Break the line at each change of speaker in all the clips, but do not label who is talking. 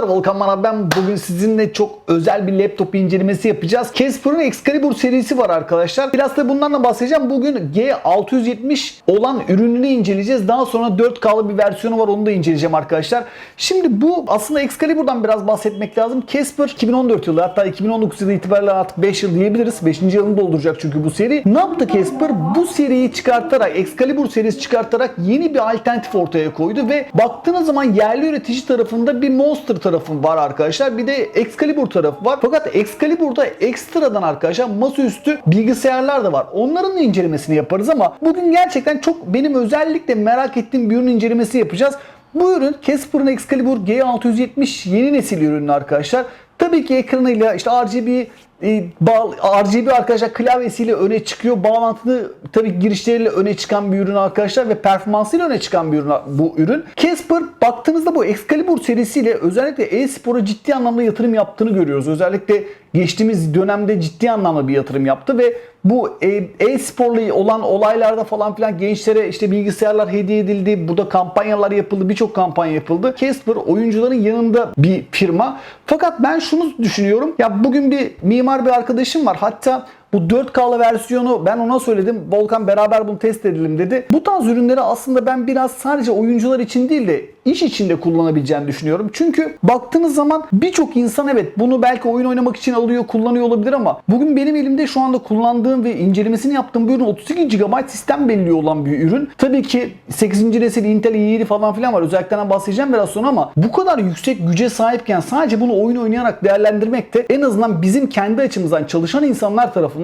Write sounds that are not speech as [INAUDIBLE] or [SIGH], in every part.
merhabalar. Volkan Manav ben. Bugün sizinle çok özel bir laptop incelemesi yapacağız. Casper'ın Excalibur serisi var arkadaşlar. Biraz da bundan da bahsedeceğim. Bugün G670 olan ürününü inceleyeceğiz. Daha sonra 4K'lı bir versiyonu var onu da inceleyeceğim arkadaşlar. Şimdi bu aslında Excalibur'dan biraz bahsetmek lazım. Casper 2014 yılı hatta 2019 yılı itibariyle artık 5 yıl diyebiliriz. 5. yılını dolduracak çünkü bu seri. Ne yaptı Casper? Bu seriyi çıkartarak Excalibur serisi çıkartarak yeni bir alternatif ortaya koydu ve baktığınız zaman yerli üretici tarafında bir Monster tarafı var arkadaşlar. Bir de Excalibur tarafı var. Fakat Excalibur'da ekstradan arkadaşlar masaüstü bilgisayarlar da var. Onların da incelemesini yaparız ama bugün gerçekten çok benim özellikle merak ettiğim bir ürün incelemesi yapacağız. Bu ürün Casper'ın Excalibur G670 yeni nesil ürünü arkadaşlar. Tabii ki ekranıyla işte RGB e, bağ- RGB arkadaşlar klavyesiyle öne çıkıyor. Bağlantılı tabii girişleriyle öne çıkan bir ürün arkadaşlar ve performansıyla öne çıkan bir ürün bu ürün. Casper baktığınızda bu Excalibur serisiyle özellikle e-spora ciddi anlamda yatırım yaptığını görüyoruz. Özellikle geçtiğimiz dönemde ciddi anlamda bir yatırım yaptı ve bu e- e-sporla olan olaylarda falan filan gençlere işte bilgisayarlar hediye edildi. Burada kampanyalar yapıldı. Birçok kampanya yapıldı. Casper oyuncuların yanında bir firma. Fakat ben şunu düşünüyorum. Ya bugün bir mimar bir arkadaşım var. Hatta bu 4K'lı versiyonu ben ona söyledim. Volkan beraber bunu test edelim dedi. Bu tarz ürünleri aslında ben biraz sadece oyuncular için değil de iş içinde kullanabileceğini düşünüyorum. Çünkü baktığınız zaman birçok insan evet bunu belki oyun oynamak için alıyor, kullanıyor olabilir ama bugün benim elimde şu anda kullandığım ve incelemesini yaptığım bir ürün 32 GB sistem belli olan bir ürün. Tabii ki 8. nesil Intel i7 falan filan var. Özelliklerden bahsedeceğim biraz sonra ama bu kadar yüksek güce sahipken sadece bunu oyun oynayarak değerlendirmek de en azından bizim kendi açımızdan çalışan insanlar tarafından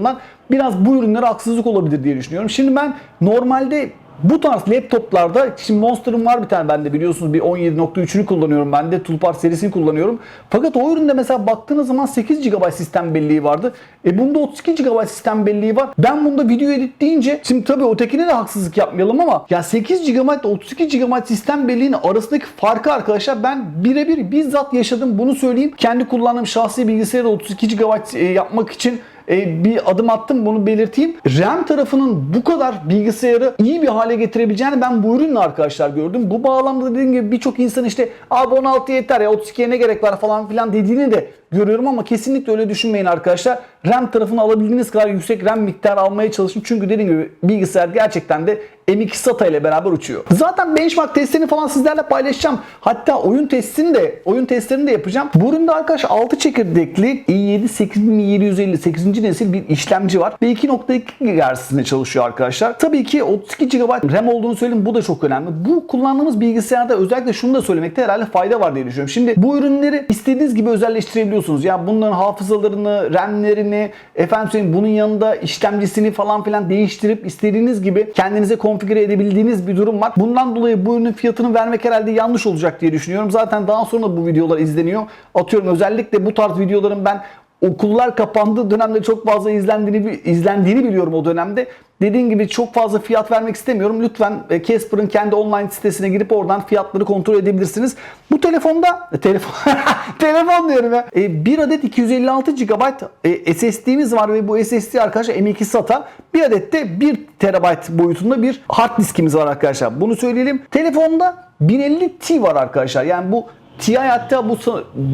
biraz bu ürünlere haksızlık olabilir diye düşünüyorum. Şimdi ben normalde bu tarz laptoplarda şimdi Monster'ım var bir tane bende biliyorsunuz bir 17.3'ünü kullanıyorum ben de Toolbar serisini kullanıyorum. Fakat o üründe mesela baktığınız zaman 8 GB sistem belleği vardı. E bunda 32 GB sistem belleği var. Ben bunda video edit deyince şimdi tabii ötekine de haksızlık yapmayalım ama ya 8 GB ile 32 GB sistem belleğinin arasındaki farkı arkadaşlar ben birebir bizzat yaşadım bunu söyleyeyim. Kendi kullandığım şahsi bilgisayarı 32 GB e, yapmak için e, bir adım attım bunu belirteyim. RAM tarafının bu kadar bilgisayarı iyi bir hale getirebileceğini ben bu ürünle arkadaşlar gördüm. Bu bağlamda dediğim gibi birçok insan işte abi 16 yeter ya 32'ye ne gerek var falan filan dediğini de görüyorum ama kesinlikle öyle düşünmeyin arkadaşlar. RAM tarafını alabildiğiniz kadar yüksek RAM miktarı almaya çalışın. Çünkü dediğim gibi bilgisayar gerçekten de M2 SATA ile beraber uçuyor. Zaten benchmark testlerini falan sizlerle paylaşacağım. Hatta oyun testini de oyun testlerini de yapacağım. Bu üründe arkadaşlar 6 çekirdekli i7 8750 8. nesil bir işlemci var ve 2.2 GHz hızında çalışıyor arkadaşlar. Tabii ki 32 GB RAM olduğunu söyleyeyim bu da çok önemli. Bu kullandığımız bilgisayarda özellikle şunu da söylemekte herhalde fayda var diye düşünüyorum. Şimdi bu ürünleri istediğiniz gibi özelleştirebiliyorsunuz. Ya bunların hafızalarını, RAM'lerini, efendim söyleyeyim bunun yanında işlemcisini falan filan değiştirip istediğiniz gibi kendinize konfigüre edebildiğiniz bir durum var. Bundan dolayı bu ürünün fiyatını vermek herhalde yanlış olacak diye düşünüyorum. Zaten daha sonra bu videolar izleniyor. Atıyorum özellikle bu tarz videoların ben okullar kapandığı dönemde çok fazla izlendiğini izlendiğini biliyorum o dönemde. Dediğim gibi çok fazla fiyat vermek istemiyorum. Lütfen e, Casper'ın kendi online sitesine girip oradan fiyatları kontrol edebilirsiniz. Bu telefonda e, telefon [LAUGHS] telefon diyorum ya. E, bir adet 256 GB e, SSD'miz var ve bu SSD arkadaşlar M2 SATA. Bir adet de 1 TB boyutunda bir hard diskimiz var arkadaşlar. Bunu söyleyelim. Telefonda 1050 Ti var arkadaşlar. Yani bu TI hatta bu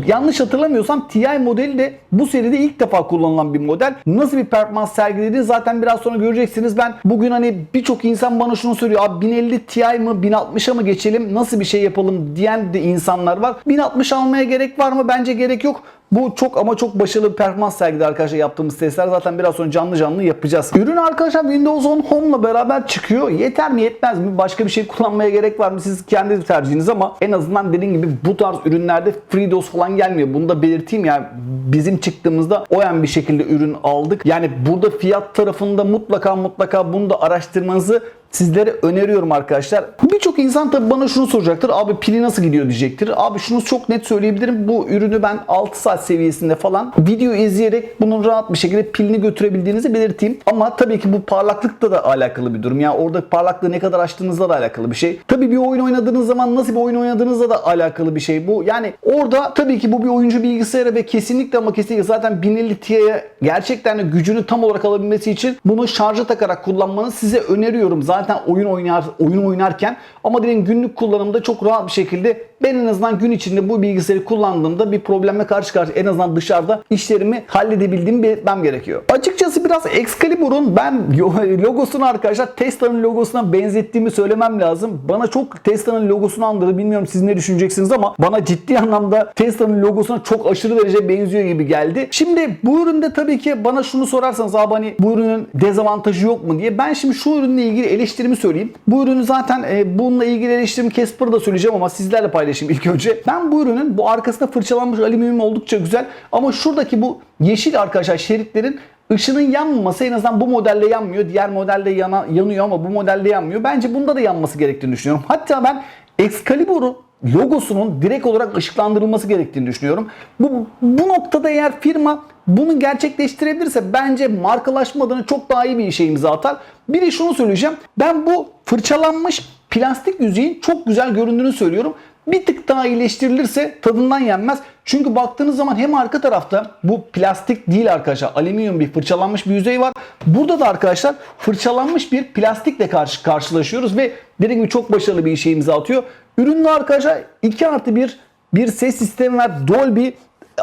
yanlış hatırlamıyorsam TI modeli de bu seride ilk defa kullanılan bir model. Nasıl bir performans sergilediğini zaten biraz sonra göreceksiniz. Ben bugün hani birçok insan bana şunu söylüyor. Abi 1050 Ti mi 1060'a mı geçelim nasıl bir şey yapalım diyen de insanlar var. 1060 almaya gerek var mı? Bence gerek yok. Bu çok ama çok başarılı bir performans sergiledi arkadaşlar yaptığımız testler. Zaten biraz sonra canlı canlı yapacağız. Ürün arkadaşlar Windows 10 Home'la beraber çıkıyor. Yeter mi yetmez mi? Başka bir şey [LAUGHS] kullanmaya gerek var mı? Siz kendi tercihiniz ama en azından dediğim gibi bu tarz ürünlerde FreeDOS falan gelmiyor. Bunu da belirteyim yani bizim çıktığımızda oyan bir şekilde ürün aldık. Yani burada fiyat tarafında mutlaka mutlaka bunu da araştırmanızı sizlere öneriyorum arkadaşlar. Birçok insan tabi bana şunu soracaktır. Abi pili nasıl gidiyor diyecektir. Abi şunu çok net söyleyebilirim. Bu ürünü ben 6 saat seviyesinde falan video izleyerek bunun rahat bir şekilde pilini götürebildiğinizi belirteyim. Ama tabii ki bu parlaklıkla da alakalı bir durum. Yani orada parlaklığı ne kadar açtığınızla da alakalı bir şey. Tabii bir oyun oynadığınız zaman nasıl bir oyun oynadığınızla da alakalı bir şey bu. Yani orada tabii ki bu bir oyuncu bilgisayarı ve kesinlikle ama kesinlikle zaten 1050 Ti'ye gerçekten de gücünü tam olarak alabilmesi için bunu şarja takarak kullanmanı size öneriyorum. Zaten oyun oynar oyun oynarken ama dediğim günlük kullanımda çok rahat bir şekilde ben en azından gün içinde bu bilgisayarı kullandığımda bir problemle karşı karşıya en azından dışarıda işlerimi halledebildiğimi belirtmem gerekiyor. Açıkçası biraz Excalibur'un ben [LAUGHS] logosunu arkadaşlar Tesla'nın logosuna benzettiğimi söylemem lazım. Bana çok Tesla'nın logosunu andırdı. Bilmiyorum siz ne düşüneceksiniz ama bana ciddi anlamda Tesla'nın logosuna çok aşırı derece benziyor gibi geldi. Şimdi bu üründe tabii ki bana şunu sorarsanız abi hani bu ürünün dezavantajı yok mu diye. Ben şimdi şu ürünle ilgili eleştirimi söyleyeyim. Bu ürünü zaten e, bununla ilgili eleştirimi Casper'da söyleyeceğim ama sizlerle paylaşayım ilk önce. Ben bu ürünün bu arkasında fırçalanmış alüminyum oldukça güzel ama şuradaki bu yeşil arkadaşlar şeritlerin ışının yanmaması en azından bu modelde yanmıyor. Diğer modelde yana, yanıyor ama bu modelde yanmıyor. Bence bunda da yanması gerektiğini düşünüyorum. Hatta ben Excalibur'un logosunun direkt olarak ışıklandırılması gerektiğini düşünüyorum. Bu, bu noktada eğer firma bunu gerçekleştirebilirse bence markalaşma çok daha iyi bir işe imza atar. Bir de şunu söyleyeceğim. Ben bu fırçalanmış plastik yüzeyin çok güzel göründüğünü söylüyorum. Bir tık daha iyileştirilirse tadından yenmez. Çünkü baktığınız zaman hem arka tarafta bu plastik değil arkadaşlar. Alüminyum bir fırçalanmış bir yüzey var. Burada da arkadaşlar fırçalanmış bir plastikle karşı karşılaşıyoruz ve dediğim gibi çok başarılı bir işe imza atıyor. Üründe arkadaşlar 2 artı 1 bir ses sistemi var. Dolby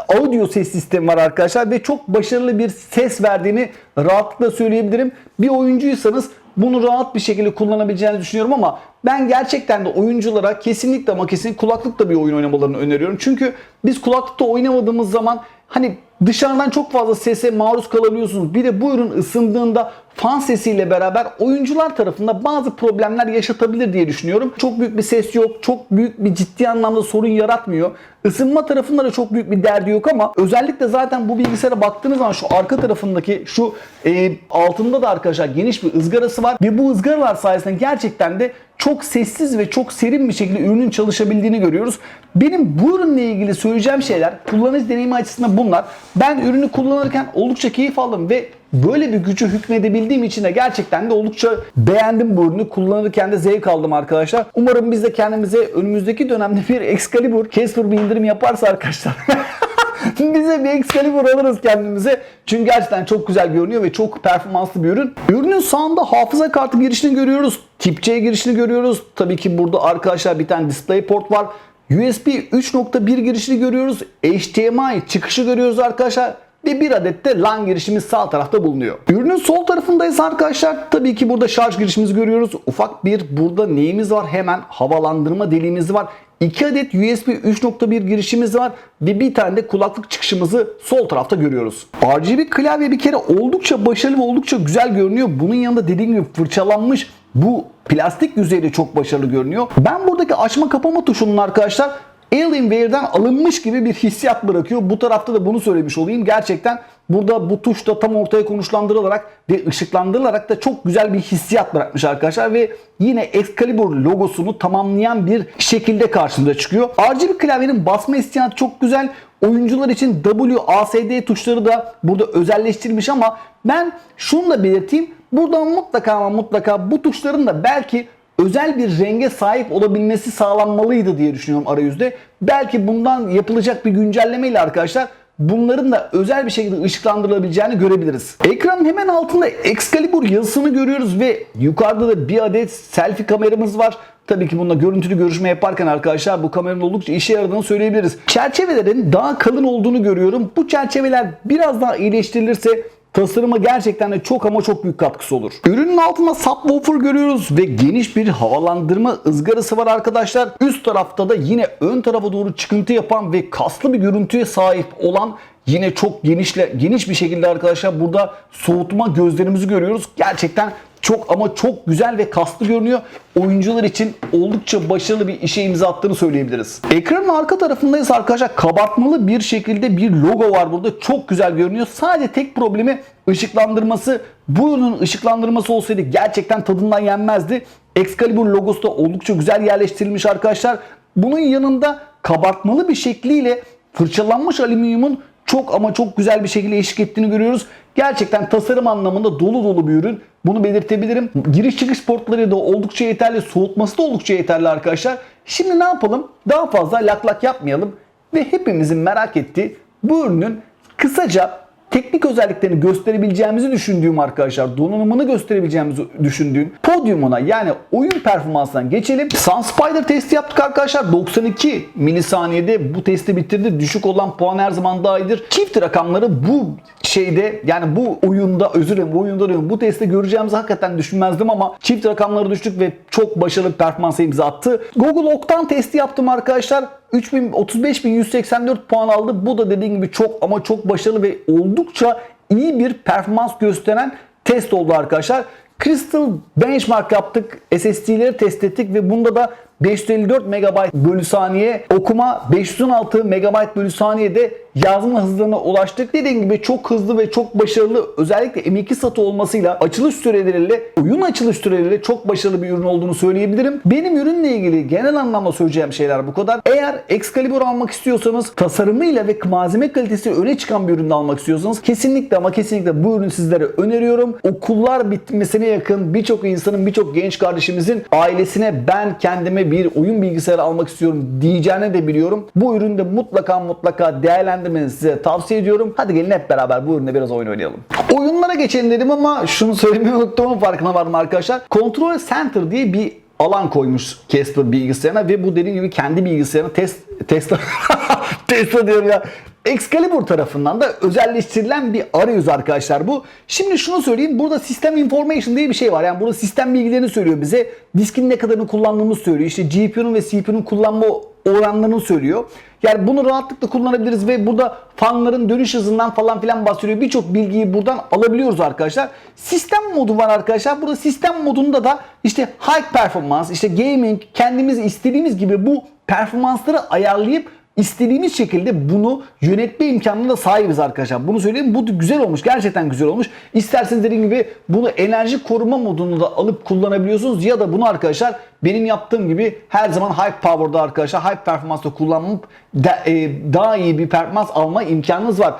audio ses sistemi var arkadaşlar ve çok başarılı bir ses verdiğini rahatlıkla söyleyebilirim. Bir oyuncuysanız bunu rahat bir şekilde kullanabileceğinizi düşünüyorum ama ben gerçekten de oyunculara kesinlikle ama kesinlikle kulaklıkla bir oyun oynamalarını öneriyorum. Çünkü biz kulaklıkta oynamadığımız zaman hani dışarıdan çok fazla sese maruz kalabiliyorsunuz. Bir de bu ürün ısındığında fan sesiyle beraber oyuncular tarafında bazı problemler yaşatabilir diye düşünüyorum. Çok büyük bir ses yok. Çok büyük bir ciddi anlamda sorun yaratmıyor. Isınma tarafında da çok büyük bir derdi yok ama özellikle zaten bu bilgisayara baktığınız zaman şu arka tarafındaki şu e, altında da arkadaşlar geniş bir ızgarası var ve bu ızgaralar sayesinde gerçekten de çok sessiz ve çok serin bir şekilde ürünün çalışabildiğini görüyoruz. Benim bu ürünle ilgili söyleyeceğim şeyler kullanıcı deneyimi açısından bunlar. Ben ürünü kullanırken oldukça keyif aldım ve böyle bir gücü hükmedebildiğim için de gerçekten de oldukça beğendim bu ürünü. Kullanırken de zevk aldım arkadaşlar. Umarım biz de kendimize önümüzdeki dönemde bir Excalibur Casper bir indirim yaparsa arkadaşlar. [LAUGHS] Bize bir Excalibur alırız kendimize. Çünkü gerçekten çok güzel görünüyor ve çok performanslı bir ürün. Ürünün sağında hafıza kartı girişini görüyoruz. Tip C girişini görüyoruz. Tabii ki burada arkadaşlar bir tane DisplayPort var. USB 3.1 girişini görüyoruz. HDMI çıkışı görüyoruz arkadaşlar ve bir adet de LAN girişimiz sağ tarafta bulunuyor. Ürünün sol tarafındayız arkadaşlar. Tabii ki burada şarj girişimizi görüyoruz. Ufak bir burada neyimiz var? Hemen havalandırma deliğimiz var. 2 adet USB 3.1 girişimiz var ve bir tane de kulaklık çıkışımızı sol tarafta görüyoruz. RGB klavye bir kere oldukça başarılı ve oldukça güzel görünüyor. Bunun yanında dediğim gibi fırçalanmış bu plastik yüzeyi de çok başarılı görünüyor. Ben buradaki açma kapama tuşunun arkadaşlar Alienware'den alınmış gibi bir hissiyat bırakıyor. Bu tarafta da bunu söylemiş olayım. Gerçekten burada bu tuş da tam ortaya konuşlandırılarak ve ışıklandırılarak da çok güzel bir hissiyat bırakmış arkadaşlar ve yine Excalibur logosunu tamamlayan bir şekilde karşımıza çıkıyor. RGB klavyenin basma hissiyatı çok güzel. Oyuncular için WASD tuşları da burada özelleştirilmiş ama ben şunu da belirteyim. Buradan mutlaka ama mutlaka bu tuşların da belki özel bir renge sahip olabilmesi sağlanmalıydı diye düşünüyorum arayüzde. Belki bundan yapılacak bir güncellemeyle arkadaşlar bunların da özel bir şekilde ışıklandırılabileceğini görebiliriz. Ekranın hemen altında Excalibur yazısını görüyoruz ve yukarıda da bir adet selfie kameramız var. Tabii ki bununla görüntülü görüşme yaparken arkadaşlar bu kameranın oldukça işe yaradığını söyleyebiliriz. Çerçevelerin daha kalın olduğunu görüyorum. Bu çerçeveler biraz daha iyileştirilirse tasarıma gerçekten de çok ama çok büyük katkısı olur. Ürünün altında subwoofer görüyoruz ve geniş bir havalandırma ızgarası var arkadaşlar. Üst tarafta da yine ön tarafa doğru çıkıntı yapan ve kaslı bir görüntüye sahip olan Yine çok genişle geniş bir şekilde arkadaşlar burada soğutma gözlerimizi görüyoruz. Gerçekten çok ama çok güzel ve kaslı görünüyor. Oyuncular için oldukça başarılı bir işe imza attığını söyleyebiliriz. Ekranın arka tarafındayız arkadaşlar. Kabartmalı bir şekilde bir logo var burada. Çok güzel görünüyor. Sadece tek problemi ışıklandırması. Bu ürünün ışıklandırması olsaydı gerçekten tadından yenmezdi. Excalibur logosu da oldukça güzel yerleştirilmiş arkadaşlar. Bunun yanında kabartmalı bir şekliyle fırçalanmış alüminyumun çok ama çok güzel bir şekilde eşlik ettiğini görüyoruz. Gerçekten tasarım anlamında dolu dolu bir ürün. Bunu belirtebilirim. Giriş çıkış portları da oldukça yeterli. Soğutması da oldukça yeterli arkadaşlar. Şimdi ne yapalım? Daha fazla lak lak yapmayalım. Ve hepimizin merak ettiği bu ürünün kısaca teknik özelliklerini gösterebileceğimizi düşündüğüm arkadaşlar, donanımını gösterebileceğimizi düşündüğüm podyumuna yani oyun performansından geçelim. Sun Spider testi yaptık arkadaşlar. 92 milisaniyede bu testi bitirdi. Düşük olan puan her zaman daha iyidir. Çift rakamları bu şeyde yani bu oyunda özür dilerim bu oyunda diyorum bu testte göreceğimizi hakikaten düşünmezdim ama çift rakamları düştük ve çok başarılı performansa imza attı. Google Octane testi yaptım arkadaşlar. 3000 35184 puan aldı. Bu da dediğim gibi çok ama çok başarılı ve oldukça iyi bir performans gösteren test oldu arkadaşlar. Crystal Benchmark yaptık. SSD'leri test ettik ve bunda da 554 MB bölü saniye okuma 516 MB bölü saniyede yazma hızlarına ulaştık. Dediğim gibi çok hızlı ve çok başarılı özellikle M2 satı olmasıyla açılış süreleriyle oyun açılış süreleriyle çok başarılı bir ürün olduğunu söyleyebilirim. Benim ürünle ilgili genel anlamda söyleyeceğim şeyler bu kadar. Eğer Excalibur almak istiyorsanız tasarımıyla ve malzeme kalitesi öne çıkan bir ürünü almak istiyorsanız kesinlikle ama kesinlikle bu ürünü sizlere öneriyorum. Okullar bitmesine yakın birçok insanın birçok genç kardeşimizin ailesine ben kendime bir oyun bilgisayarı almak istiyorum diyeceğini de biliyorum. Bu ürünü de mutlaka mutlaka değerlendirmenizi size tavsiye ediyorum. Hadi gelin hep beraber bu üründe biraz oyun oynayalım. Oyunlara geçelim dedim ama şunu söylemeyi unuttuğumun farkına vardım arkadaşlar. Control Center diye bir alan koymuş Casper bilgisayarına ve bu dediğim gibi kendi bilgisayarına test Tesla [LAUGHS] Tesla diyorum ya. Excalibur tarafından da özelleştirilen bir arayüz arkadaşlar bu. Şimdi şunu söyleyeyim. Burada System Information diye bir şey var. Yani burada sistem bilgilerini söylüyor bize. Diskin ne kadarını kullandığımızı söylüyor. İşte GPU'nun ve CPU'nun kullanma oranlarını söylüyor. Yani bunu rahatlıkla kullanabiliriz ve burada fanların dönüş hızından falan filan bahsediyor. Birçok bilgiyi buradan alabiliyoruz arkadaşlar. Sistem modu var arkadaşlar. Burada sistem modunda da işte high performance, işte gaming, kendimiz istediğimiz gibi bu performansları ayarlayıp istediğimiz şekilde bunu yönetme imkanına da sahibiz arkadaşlar. Bunu söyleyeyim. Bu güzel olmuş. Gerçekten güzel olmuş. İsterseniz dediğim gibi bunu enerji koruma modunu da alıp kullanabiliyorsunuz ya da bunu arkadaşlar benim yaptığım gibi her zaman high power'da arkadaşlar high performance'da kullanıp da- e, daha iyi bir performans alma imkanınız var.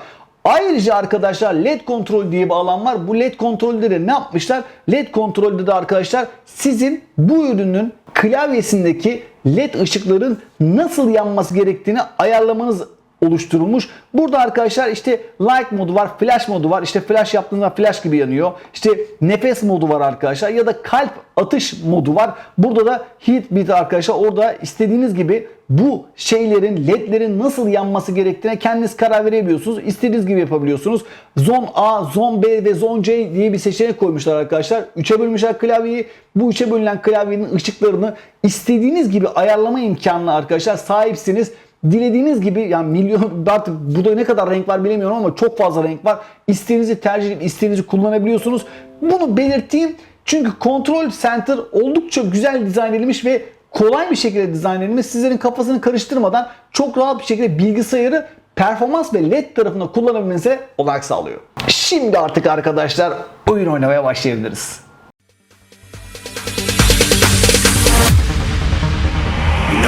Ayrıca arkadaşlar LED kontrol diye bir alan var. Bu LED kontrolde de ne yapmışlar? LED kontrolde de arkadaşlar sizin bu ürünün klavyesindeki LED ışıkların nasıl yanması gerektiğini ayarlamanız oluşturulmuş. Burada arkadaşlar işte light modu var, flash modu var. İşte flash yaptığında flash gibi yanıyor. İşte nefes modu var arkadaşlar ya da kalp atış modu var. Burada da heat beat arkadaşlar. Orada istediğiniz gibi bu şeylerin, ledlerin nasıl yanması gerektiğine kendiniz karar verebiliyorsunuz. İstediğiniz gibi yapabiliyorsunuz. Zon A, Zon B ve Zon C diye bir seçenek koymuşlar arkadaşlar. Üçe bölmüşler klavyeyi. Bu üçe bölünen klavyenin ışıklarını istediğiniz gibi ayarlama imkanına arkadaşlar sahipsiniz. Dilediğiniz gibi yani milyon artık burada ne kadar renk var bilemiyorum ama çok fazla renk var. İstediğinizi tercih edip istediğinizi kullanabiliyorsunuz. Bunu belirteyim çünkü Control Center oldukça güzel dizayn edilmiş ve kolay bir şekilde dizayn edilmiş. Sizlerin kafasını karıştırmadan çok rahat bir şekilde bilgisayarı performans ve LED tarafında kullanabilmenize olanak sağlıyor. Şimdi artık arkadaşlar oyun oynamaya başlayabiliriz.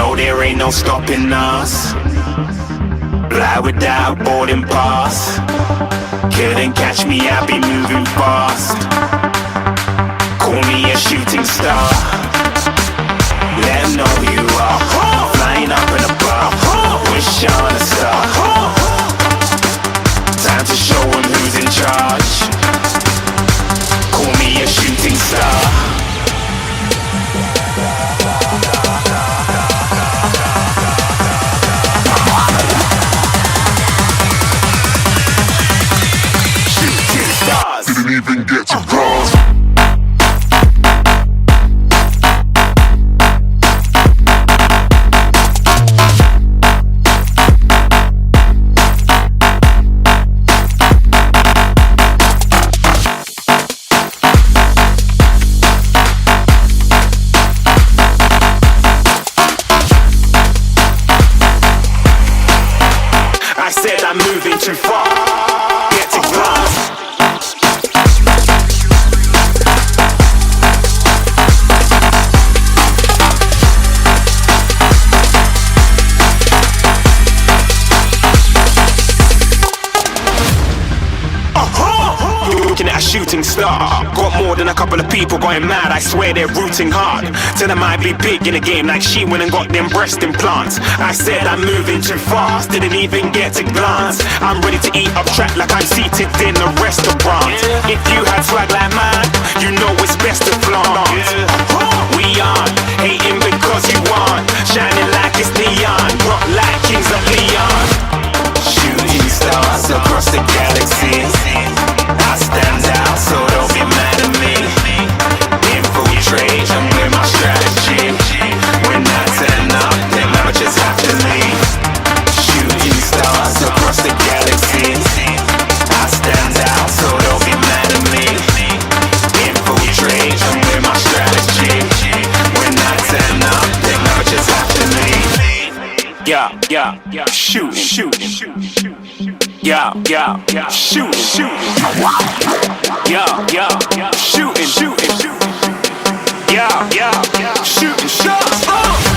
No, there ain't no stopping us. Fly without boarding pass. Couldn't catch me, I'll be moving fast. Call me a shooting star. Let 'em know who you are. Flying up in a bar. Wish on a star. Star. Got more than a couple of people going mad. I swear they're rooting hard. Tell them I'd be big in the game like she went and got them breast implants. I said I'm moving too fast, didn't even get a glance. I'm ready to eat up track like I'm seated in a restaurant. If you had swag like mine, you know it's best to flaunt. We aren't hating because you aren't shining like it's neon, rock like kings of Leon. Shooting stars across the galaxy. I stand out, so don't be mad at me. Infiltrate, I'm with my strategy. When turn up, then I just have to leave. Shooting stars across the galaxy. I stand out, so don't be mad at me. Infiltrate, I'm with my strategy. When turn up, then I just have to leave. Yeah, yeah, yeah, shoot, shoot, yeah, yeah, yeah, shoot, shoot, yeah, yeah, yeah, shootin' shooting, shooting, yeah, yeah, yeah, shooting shots. Oh!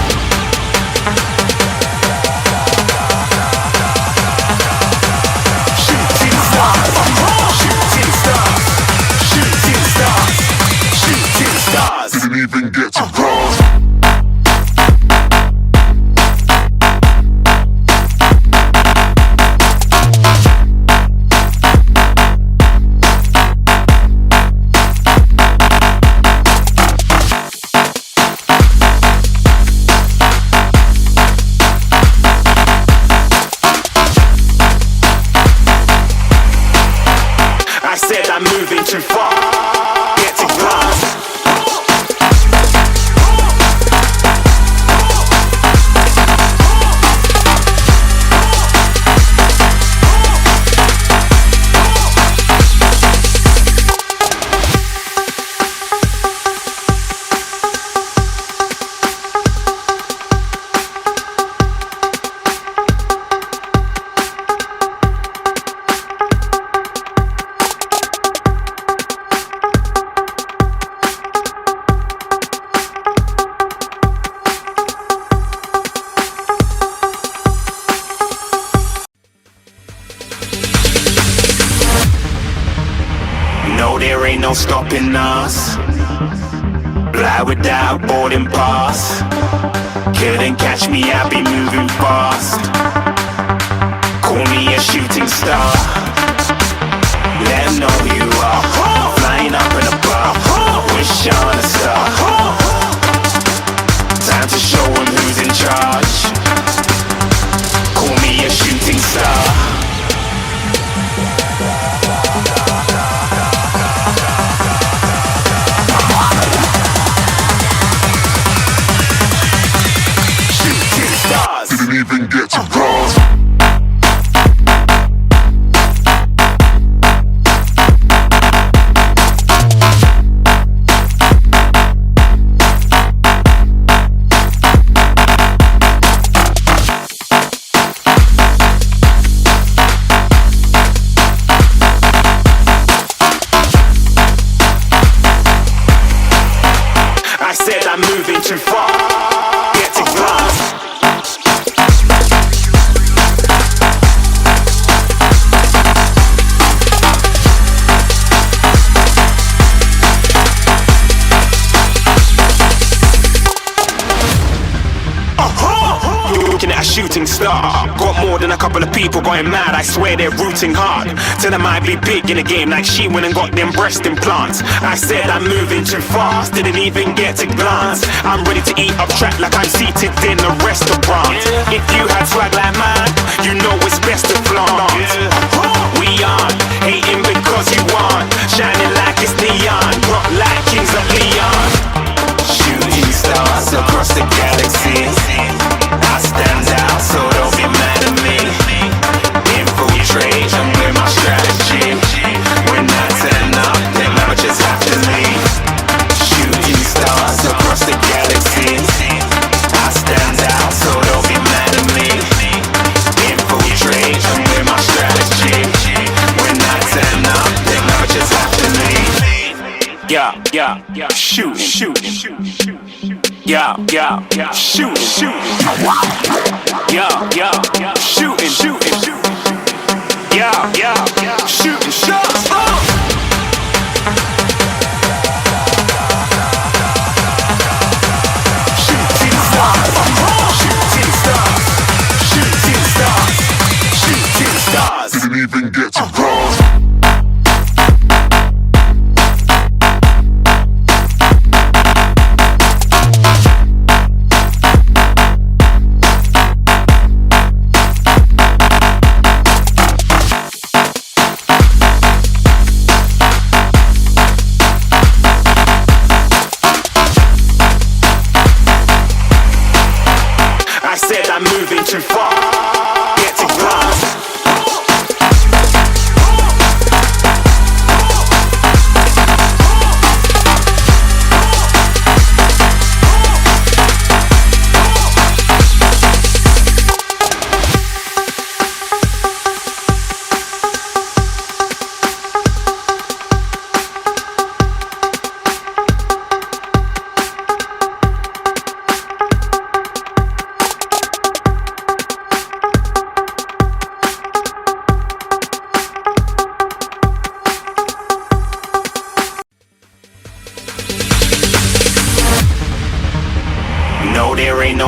Swear they're rooting hard. Tell them I'd be big in the game like she went and got them breast implants. I said I'm moving too fast, didn't even get a glance. I'm ready to eat up track like I'm seated in a restaurant. If you had swag like mine, you know Yeah, yeah, yeah, shoot, shoot, shoot. Yeah, yeah, yeah, shooting, shooting. Yeah, yeah, yeah, shooting, shooting, shooting. Yeah, yeah, yeah, shooting shots. Oh!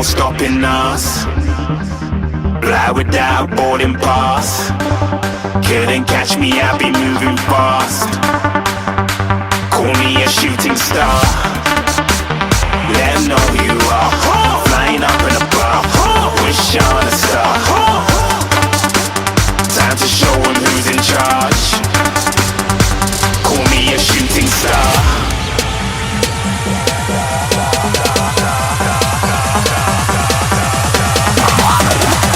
stopping us. Fly without boarding pass. Couldn't catch me, I'll be moving fast. Call me a shooting star. Let know you are. Flying up in a bar. Wish on a star.